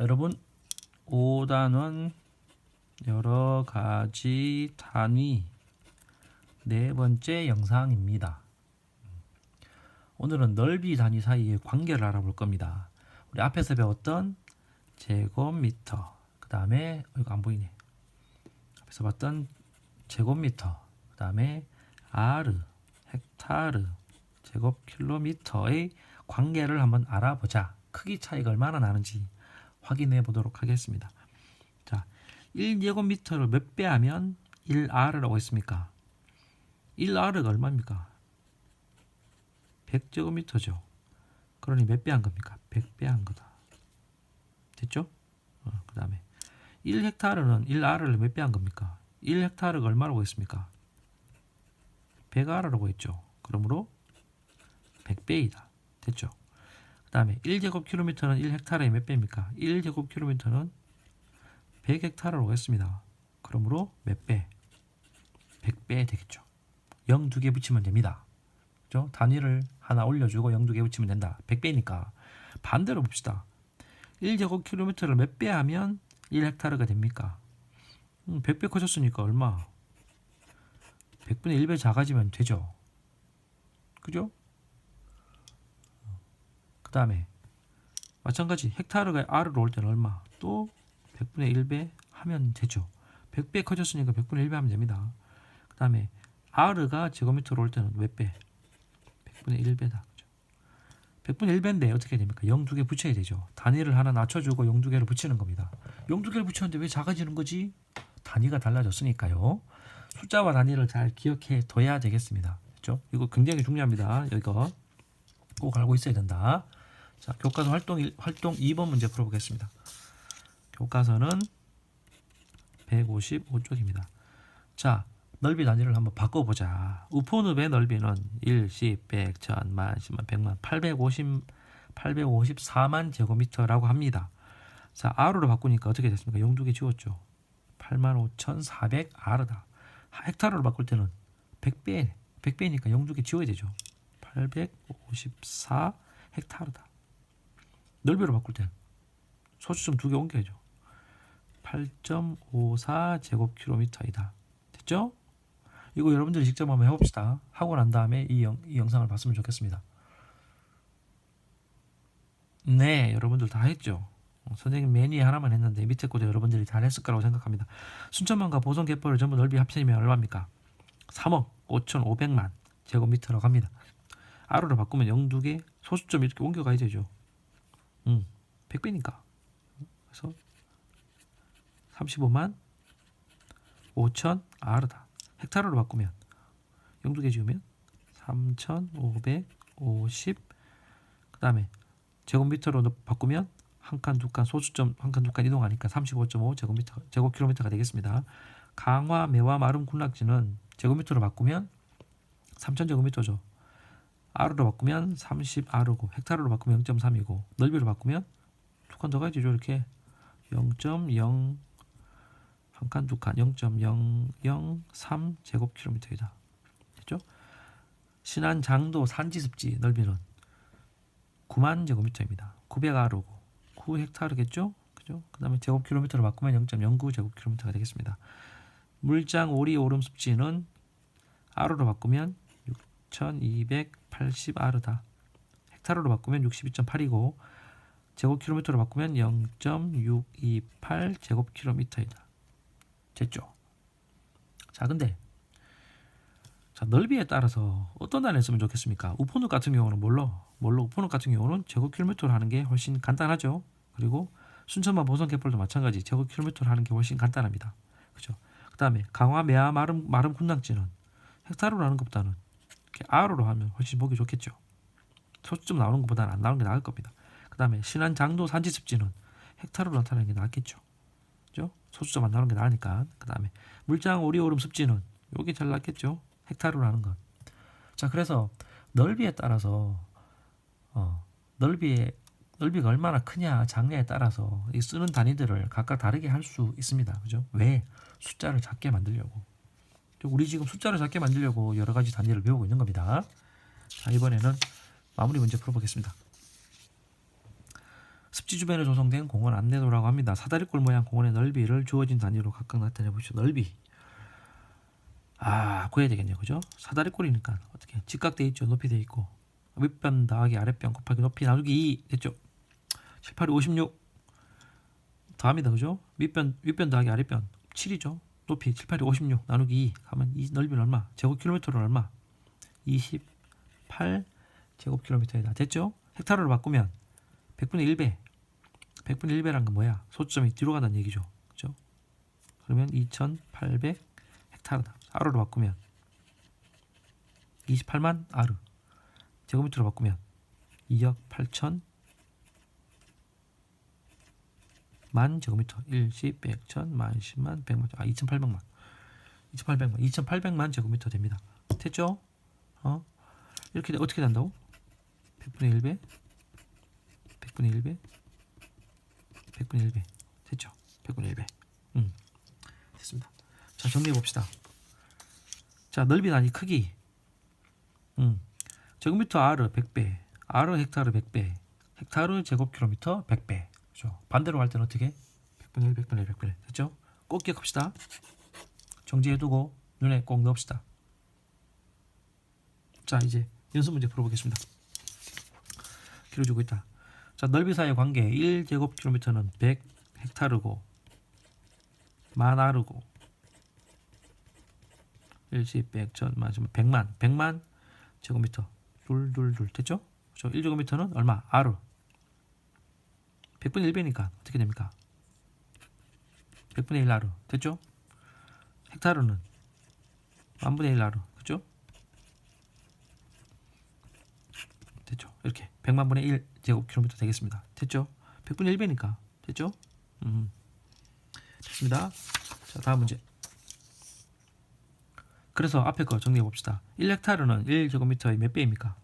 여러분 5단원 여러 가지 단위 네 번째 영상입니다. 오늘은 넓이 단위 사이의 관계를 알아볼 겁니다. 우리 앞에서 배웠던 제곱미터, 그 다음에 이거 안 보이네. 앞에서 봤던 제곱미터, 그 다음에 아르, 헥타르, 제곱킬로미터의 관계를 한번 알아보자. 크기 차이가 얼마나 나는지 확인해 보도록 하겠습니다. 자, 1제곱미터를 몇 배 하면 1R라고 했습니까? 1R가 얼마입니까? 100제곱미터죠. 그러니 몇 배 한 겁니까? 100배 한 거다. 됐죠? 어, 그 다음에 1헥타르는 1R을 몇 배 한 겁니까? 1헥타르가 얼마라고 했습니까? 100R라고 했죠. 그러므로 100배이다. 됐죠? 그 다음에 1제곱킬로미터는 1헥타르의 몇 배입니까? 1제곱킬로미터는 100헥타르라고 했습니다. 그러므로 몇 배? 100배 되겠죠. 0 두 개 붙이면 됩니다. 그죠? 단위를 하나 올려주고 0 두 개 붙이면 된다. 100배니까 반대로 봅시다. 1제곱킬로미터를 몇 배 하면 1헥타르가 됩니까? 음, 100배 커졌으니까 얼마? 100분의 1배 작아지면 되죠. 그죠? 그 다음에 마찬가지 헥타르가 R로 올 때는 얼마? 또 100분의 1배 하면 되죠. 100배 커졌으니까 100분의 1배 하면 됩니다. 그 다음에 R가 제곱미터로 올 때는 몇 배? 100분의 1배다. 그죠? 100분의 1배인데 어떻게 됩니까? 0 두 개 붙여야 되죠. 단위를 하나 낮춰주고 0 두 개를 붙이는 겁니다. 0 두 개를 붙였는데 왜 작아지는 거지? 단위가 달라졌으니까요. 숫자와 단위를 잘 기억해 둬야 되겠습니다. 그렇죠? 이거 굉장히 중요합니다. 이거 꼭 알고 있어야 된다. 자, 교과서 활동 1, 활동 2번 문제 풀어보겠습니다. 교과서는 155쪽입니다. 자, 넓이 단위를 한번 바꿔보자. 우포늪의 넓이는 1, 10, 100, 1000, 만, 10만, 100만, 850, 854만 제곱미터라고 합니다. 자, R로 바꾸니까 어떻게 됐습니까? 0두개 지웠죠. 85,400 R다. 헥타르로 바꿀 때는 100배, 100배니까 0두개 지워야 되죠. 854 헥타르다. 넓이로 바꿀 땐 소수점 두 개 옮겨야죠. 8.54 제곱킬로미터이다. 됐죠? 이거 여러분들이 직접 한번 해봅시다. 하고 난 다음에 이, 영, 이 영상을 봤으면 좋겠습니다. 네, 여러분들 다 했죠. 어, 선생님 매니 하나만 했는데 밑에 것도 여러분들이 다 했을 거라고 생각합니다. 순천만과 보성 갯벌을 전부 넓이 합치면 얼마입니까? 3억 5,500만 제곱미터라고 합니다. R로 바꾸면 0두 개, 소수점 이렇게 옮겨가야 되죠. 음, 100배니까. 그래서 35만 5천 R다. 헥타르로 바꾸면 0두개 지우면 3,550. 그 다음에 제곱미터로 바꾸면 한 칸, 두 칸, 소수점 한 칸, 두 칸 이동하니까 35.5 제곱미터, 제곱킬로미터가 되겠습니다. 강화, 매화, 마름, 군락지는 제곱미터로 바꾸면 3,000 제곱미터죠. R로 바꾸면 30R고 헥타르로 바꾸면 0.3이고 넓이로 바꾸면 두 칸 더 가야죠 이렇게 0.0 한 칸 두 칸 0.003 제곱킬로미터이다. 됐죠? 신안 장도 산지습지 넓이는 9만 제곱미터입니다. 900R고 9헥타르겠죠? 그죠? 그 다음에 제곱킬로미터로 바꾸면 0.09 제곱킬로미터가 되겠습니다. 물장 오리 오름 습지는 R로 바꾸면 1280R다. 헥타르로 바꾸면 62.8이고 제곱킬로미터로 바꾸면 0.628 제곱킬로미터이다. 됐죠? 자, 근데 자, 넓이에 따라서 어떤 단위를 쓰면 좋겠습니까? 우포늪 같은 경우는 뭘로? 뭘로 우포늪 같은 경우는 제곱킬로미터로 하는 게 훨씬 간단하죠. 그리고 순천만 보성 갯벌도 마찬가지 제곱킬로미터로 하는 게 훨씬 간단합니다. 그죠? 그다음에 강화 매화 마름 마름 군락지는 헥타르로 하는 것보다는 R로 하면 훨씬 보기 좋겠죠. 소수점 나오는 것보다는 안 나오는 게 나을 겁니다. 그 다음에 신안 장도 산지 습지는 헥타르로 나타나는 게 낫겠죠. 그죠? 소수점 안 나오는 게 나으니까. 그 다음에 물장 오리 오름 습지는 요게 잘 낫겠죠. 헥타르로 하는 건. 자, 그래서 넓이에 따라서 어, 넓이에 넓이가 얼마나 크냐 작냐에 따라서 이 쓰는 단위들을 각각 다르게 할 수 있습니다. 그죠? 왜? 숫자를 작게 만들려고. 우리 지금 숫자를 작게 만들려고 여러 가지 단위를 배우고 있는 겁니다. 자, 이번에는 마무리 문제 풀어보겠습니다. 습지 주변에 조성된 공원 안내도라고 합니다. 사다리꼴 모양 공원의 넓이를 주어진 단위로 각각 나타내 보시죠. 넓이. 아, 구해야 되겠네요. 그죠? 사다리꼴이니까 어떻게 직각돼 있죠. 높이 돼 있고. 윗변 더하기 아랫변 곱하기 높이 나누기 2 됐죠? 7, 8, 56 더합니다. 그죠? 윗변 윗변 더하기 아랫변 7이죠. 높이 7, 8, 56 나누기 2 하면 이 넓이는 얼마? 제곱킬로미터는 얼마? 28 제곱킬로미터이다. 됐죠? 헥타르로 바꾸면 100분의 1배. 100분의 1배란 건 뭐야? 소점이 뒤로 간다는 얘기죠. 그죠? 그러면 2800 헥타르다. 아르로 바꾸면 28만 아르. 제곱미터로 바꾸면 2억 8천 만 제곱미터 1, 10, 100, 1000, 만, 10만, 100만, 아 2800만 2800만 2800만 제곱미터 됩니다. 됐죠? 어? 이렇게 돼- 어떻게 된다고? 100분의 1배 100분의 1배 100분의 1배 됐죠? 100분의 1배 음 됐습니다. 자 정리해 봅시다. 자 넓이 나니 크기 음 제곱미터 r 100배 r 헥타르 100배 헥타르 제곱킬로미터 100배 그죠? 반대로 갈 때는 어떻게? 100분의 1 100분의 1 100분의 1 됐죠? 꼭 기억합시다. 정지해두고 눈에 꼭 넣읍시다. 자 이제 연습 문제 풀어보겠습니다. 길어지고 있다. 자 넓이 사이의 관계 1제곱킬로미터는 100 헥타르고 만 아르고 1십 100, 천, 만, 100만 100만 제곱미터 둘 둘 둘 됐죠? 그렇죠? 1제곱미터는 얼마? 아르 100분의 1배니까 어떻게 됩니까? 100분의 1 아르 됐죠? 헥타르는 만분의 1 아르 그죠? 됐죠? 이렇게 100만 분의 1 제곱킬로미터 되겠습니다. 됐죠? 100분의 1배니까 됐죠? 음. 됐습니다. 자 다음 문제. 그래서 앞에 거 정리해 봅시다. 1헥타르는 1제곱미터의 몇 배입니까?